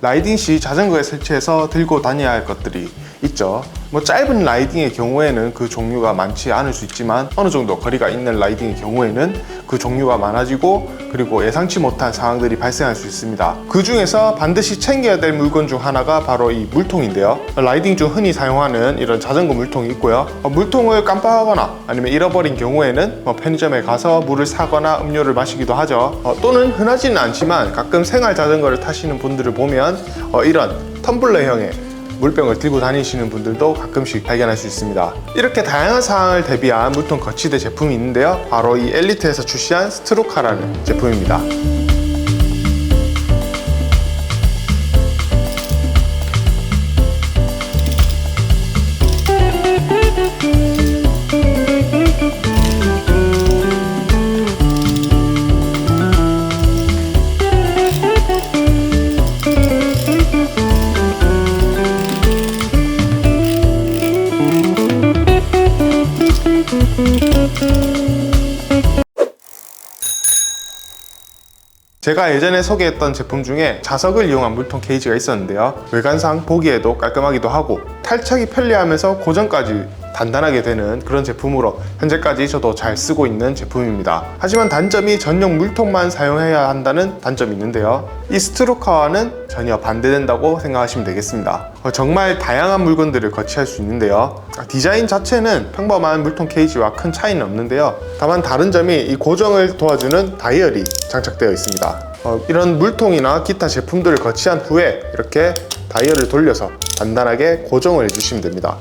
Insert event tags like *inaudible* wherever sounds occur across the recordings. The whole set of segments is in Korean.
라이딩 시 자전거에 설치해서 들고 다녀야 할 것들이 있죠. 뭐 짧은 라이딩의 경우에는 그 종류가 많지 않을 수 있지만 어느 정도 거리가 있는 라이딩의 경우에는 그 종류가 많아지고 그리고 예상치 못한 상황들이 발생할 수 있습니다. 그 중에서 반드시 챙겨야 될 물건 중 하나가 바로 이 물통인데요. 라이딩 중 흔히 사용하는 이런 자전거 물통이 있고요. 어, 물통을 깜빡하거나 아니면 잃어버린 경우에는 뭐 편의점에 가서 물을 사거나 음료를 마시기도 하죠. 어, 또는 흔하지는 않지만 가끔 생활 자전거를 타시는 분들을 보면 어, 이런 텀블러형의 물병을 들고 다니시는 분들도 가끔씩 발견할 수 있습니다. 이렇게 다양한 상황을 대비한 물통 거치대 제품이 있는데요. 바로 이 엘리트에서 출시한 스트로카라는 제품입니다. 제가 예전에 소개했던 제품 중에 자석을 이용한 물통 케이지가 있었는데요. 외관상 보기에도 깔끔하기도 하고 탈착이 편리하면서 고정까지 단단하게 되는 그런 제품으로 현재까지 저도 잘 쓰고 있는 제품입니다. 하지만 단점이 전용 물통만 사용해야 한다는 단점이 있는데요. 이 스트로카와는 전혀 반대된다고 생각하시면 되겠습니다. 어, 정말 다양한 물건들을 거치할 수 있는데요. 아, 디자인 자체는 평범한 물통 케이지와 큰 차이는 없는데요. 다만 다른 점이 이 고정을 도와주는 다이얼이 장착되어 있습니다. 어, 이런 물통이나 기타 제품들을 거치한 후에 이렇게 다이얼을 돌려서 단단하게 고정을 해주시면 됩니다.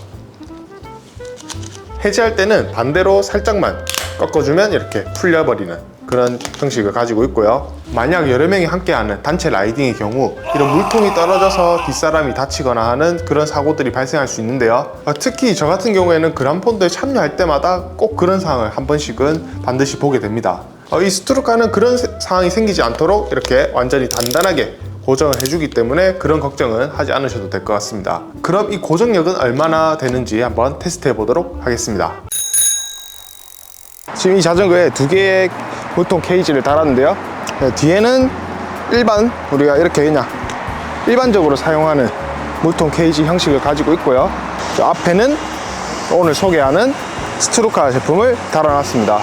해제할 때는 반대로 살짝만 꺾어주면 이렇게 풀려버리는 그런 형식을 가지고 있고요. 만약 여러 명이 함께하는 단체 라이딩의 경우 이런 물통이 떨어져서 뒷사람이 다치거나 하는 그런 사고들이 발생할 수 있는데요. 어, 특히 저 같은 경우에는 그란폰드에 참여할 때마다 꼭 그런 상황을 한 번씩은 반드시 보게 됩니다. 어, 이 스트로카는 그런 세- 상황이 생기지 않도록 이렇게 완전히 단단하게 고정을 해주기 때문에 그런 걱정은 하지 않으셔도 될 것 같습니다. 그럼 이 고정력은 얼마나 되는지 한번 테스트 해 보도록 하겠습니다. 지금 이 자전거에 두 개의 보통 케이지를 달았는데요. 네, 뒤에는 일반 우리가 이렇게 그냥 일반적으로 사용하는 물통 케이지 형식을 가지고 있고요. 저 앞에는 오늘 소개하는 스트로카 제품을 달아놨습니다.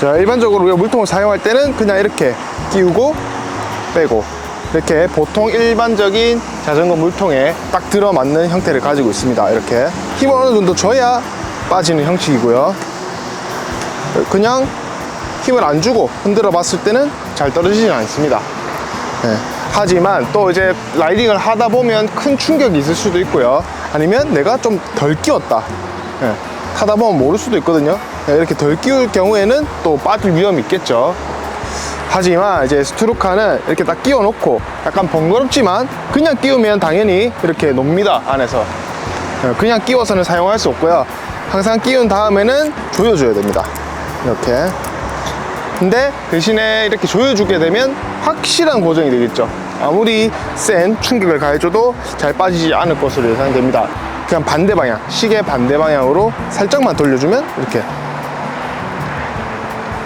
자, 일반적으로 우리가 물통을 사용할 때는 그냥 이렇게 끼우고 빼고 이렇게 보통 일반적인 자전거 물통에 딱 들어맞는 형태를 가지고 있습니다. 이렇게 힘을 어느 정도 줘야 빠지는 형식이고요. 그냥 힘을 안 주고 흔들어 봤을 때는 잘 떨어지지는 않습니다. 네. 하지만 또 이제 라이딩을 하다 보면 큰 충격이 있을 수도 있고요. 아니면 내가 좀 덜 끼웠다. 네. 타다 보면 모를 수도 있거든요. 네, 이렇게 덜 끼울 경우에는 또 빠질 위험이 있겠죠. 하지만 이제 스트로카는 이렇게 딱 끼워 놓고 약간 번거롭지만 그냥 끼우면 당연히 이렇게 놉니다 안에서. 네, 그냥 끼워서는 사용할 수 없고요. 항상 끼운 다음에는 조여줘야 됩니다. 이렇게. 근데 대신에 이렇게 조여주게 되면 확실한 고정이 되겠죠. 아무리 센 충격을 가해줘도 잘 빠지지 않을 것으로 예상됩니다. 그냥 반대 방향 시계 반대 방향으로 살짝만 돌려주면 이렇게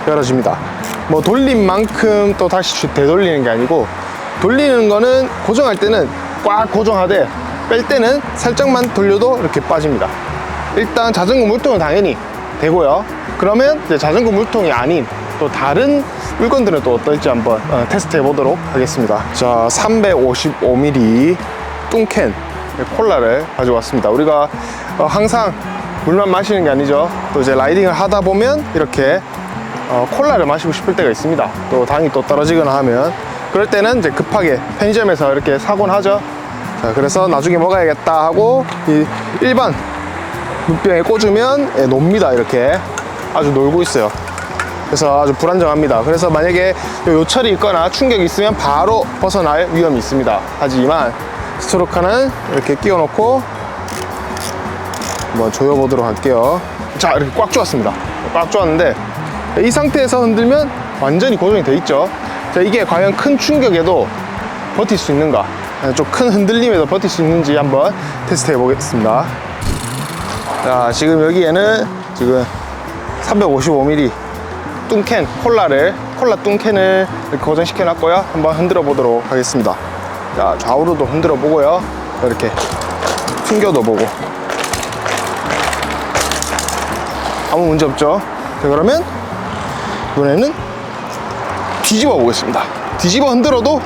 열어집니다. 뭐 돌린 만큼 또 다시 되돌리는 게 아니고 돌리는 거는 고정할 때는 꽉 고정하되 뺄 때는 살짝만 돌려도 이렇게 빠집니다. 일단 자전거 물통은 당연히 되고요. 그러면 이제 자전거 물통이 아닌 또 다른 물건들은 또 어떨지 한번 어, 테스트 해보도록 하겠습니다. 자, 355ml 뚱캔 콜라를 가져왔습니다. 우리가 어, 항상 물만 마시는 게 아니죠. 또 이제 라이딩을 하다 보면 이렇게 어, 콜라를 마시고 싶을 때가 있습니다. 또 당이 또 떨어지거나 하면 그럴 때는 이제 급하게 편의점에서 이렇게 사곤 하죠. 자, 그래서 나중에 먹어야겠다 하고 이 일반 물병에 꽂으면 예, 놉니다. 이렇게 아주 놀고 있어요. 그래서 아주 불안정합니다. 그래서 만약에 요 요철이 있거나 충격이 있으면 바로 벗어날 위험이 있습니다. 하지만 스트로카는 이렇게 끼워 놓고 한번 조여보도록 할게요. 자, 이렇게 꽉 조았습니다. 꽉 조았는데 이 상태에서 흔들면 완전히 고정이 돼 있죠. 자, 이게 과연 큰 충격에도 버틸 수 있는가? 좀 큰 흔들림에도 버틸 수 있는지 한번 테스트 해 보겠습니다. 자, 지금 여기에는 지금 355ml 뚱캔 콜라를 콜라 뚱캔을 고정시켜 놨고요. 한번 흔들어 보도록 하겠습니다. 자, 좌우로도 흔들어 보고요. 이렇게 숨겨도 보고. 아무 문제 없죠? 자, 그러면 이번에는 뒤집어 보겠습니다. 뒤집어 흔들어도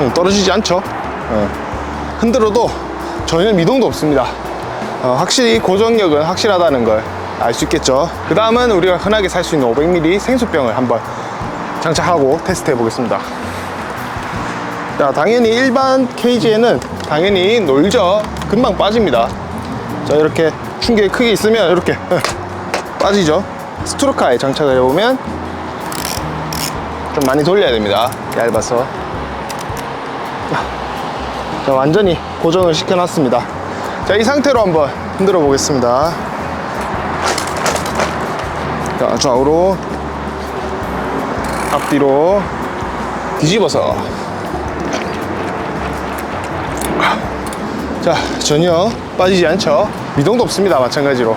음, 떨어지지 않죠? 예. 흔들어도 전혀 미동도 없습니다. 어, 확실히 고정력은 확실하다는 걸 알 수 있겠죠. 그 다음은 우리가 흔하게 살 수 있는 500ml 생수병을 한번 장착하고 테스트 해 보겠습니다. 자, 당연히 일반 케이지에는 당연히 놀죠. 금방 빠집니다. 자, 이렇게 충격이 크게 있으면 이렇게 예, 빠지죠. 스트로카에 장착을 해보면 좀 많이 돌려야 됩니다. 얇아서. 자, 완전히 고정을 시켜놨습니다. 자, 이 상태로 한번 흔들어 보겠습니다. 자, 좌우로, 앞뒤로 뒤집어서. 자, 전혀 빠지지 않죠. 미동도 없습니다. 마찬가지로.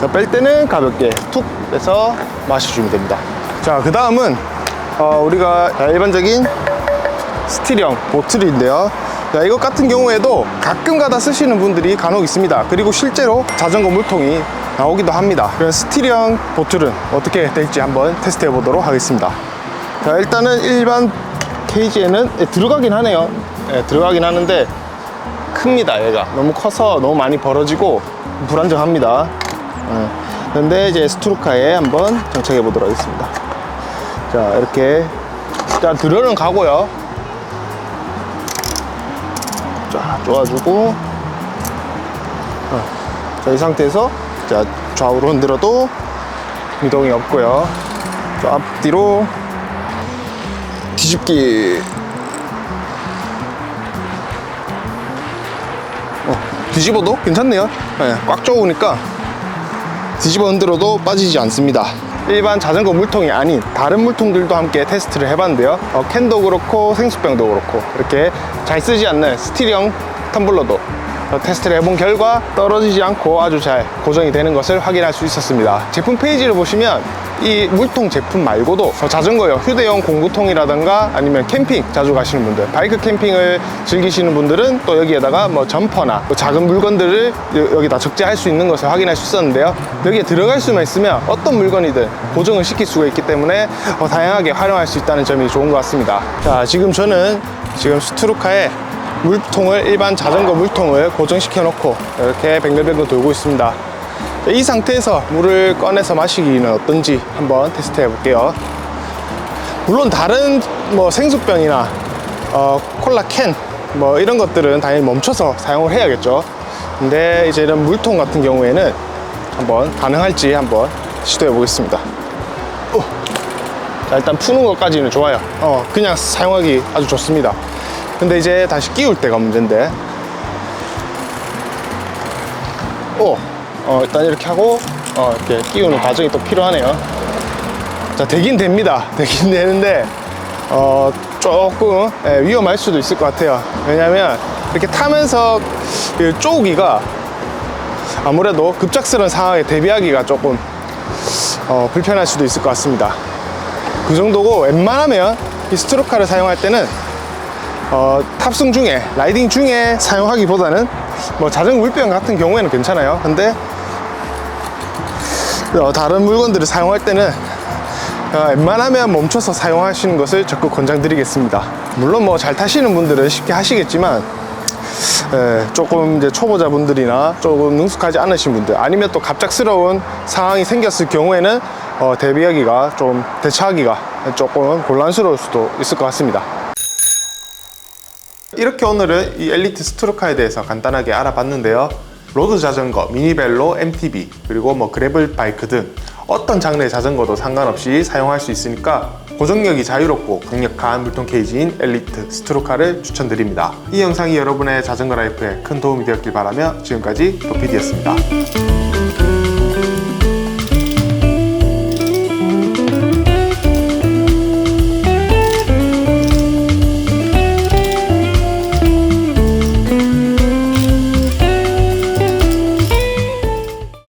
자, 뺄 때는 가볍게 툭 빼서 마셔주면 됩니다. 자, 그 다음은 어, 우리가 일반적인 스틸형 보틀인데요. 자, 이것 같은 경우에도 가끔 가다 쓰시는 분들이 간혹 있습니다. 그리고 실제로 자전거 물통이 나오기도 합니다. 그런 스틸형 보틀은 어떻게 될지 한번 테스트 해 보도록 하겠습니다. 자, 일단은 일반 케이지에는 예, 들어가긴 하네요. 예, 들어가긴 하는데 큽니다, 얘가. 너무 커서 너무 많이 벌어지고 불안정합니다. 예. 그런데 이제 스트루카에 한번 장착해 보도록 하겠습니다. 자, 이렇게. 자, 들어는 가고요. 자, 쪼아주고. 어, 자, 이 상태에서 자, 좌우로 흔들어도 미동이 없고요. 자, 앞뒤로 뒤집기. 어, 뒤집어도 괜찮네요. 네, 꽉 조으니까 뒤집어 흔들어도 빠지지 않습니다. 일반 자전거 물통이 아닌 다른 물통들도 함께 테스트를 해봤는데요. 어, 캔도 그렇고 생수병도 그렇고 이렇게 잘 쓰지 않는 스틸형 텀블러도 어, 테스트를 해본 결과 떨어지지 않고 아주 잘 고정이 되는 것을 확인할 수 있었습니다. 제품 페이지를 보시면 이 물통 제품 말고도 어, 자전거용 휴대용 공구통이라든가 아니면 캠핑 자주 가시는 분들 바이크 캠핑을 즐기시는 분들은 또 여기에다가 뭐 점퍼나 또 작은 물건들을 여- 여기다 적재할 수 있는 것을 확인할 수 있었는데요. 여기에 들어갈 수만 있으면 어떤 물건이든 고정을 시킬 수가 있기 때문에 어, 다양하게 활용할 수 있다는 점이 좋은 것 같습니다. 자 지금 저는 지금 스트루카에 물통을 일반 자전거 물통을 고정시켜 놓고 이렇게 뱅글뱅글 돌고 있습니다 이 상태에서 물을 꺼내서 마시기는 어떤지 한번 테스트 해볼게요. 물론 다른 뭐 생수병이나 어, 콜라 캔 뭐 이런 것들은 당연히 멈춰서 사용을 해야겠죠. 근데 이제 이런 물통 같은 경우에는 한번 가능할지 한번 시도해 보겠습니다. 어. 자, 일단 푸는 것까지는 좋아요. 어, 그냥 사용하기 아주 좋습니다. 근데 이제 다시 끼울 때가 문제인데. 오, 어, 일단 이렇게 하고, 어, 이렇게 끼우는 과정이 또 필요하네요. 자, 되긴 됩니다. *laughs* 되긴 되는데, 어, 조금 예, 위험할 수도 있을 것 같아요. 왜냐면, 이렇게 타면서 이 쪼기가 아무래도 급작스러운 상황에 대비하기가 조금 어, 불편할 수도 있을 것 같습니다. 그 정도고, 웬만하면 이 스트로카를 사용할 때는 어, 탑승 중에 라이딩 중에 사용하기보다는 뭐 자전거 물병 같은 경우에는 괜찮아요 근데 어, 다른 물건들을 사용할 때는 어, 웬만하면 멈춰서 사용하시는 것을 적극 권장드리겠습니다 물론 뭐 잘 타시는 분들은 쉽게 하시겠지만 에, 조금 이제 초보자분들이나 조금 능숙하지 않으신 분들 아니면 또 갑작스러운 상황이 생겼을 경우에는 어, 대비하기가 좀 대처하기가 조금 곤란스러울 수도 있을 것 같습니다 이렇게 오늘은 이 엘리트 스트로카에 대해서 간단하게 알아봤는데요. 로드 자전거, 미니벨로, MTB, 그리고 뭐 그래블 바이크 등 어떤 장르의 자전거도 상관없이 사용할 수 있으니까 고정력이 자유롭고 강력한 물통 케이지인 엘리트 스트로카를 추천드립니다. 이 영상이 여러분의 자전거 라이프에 큰 도움이 되었길 바라며 지금까지 도피디였습니다.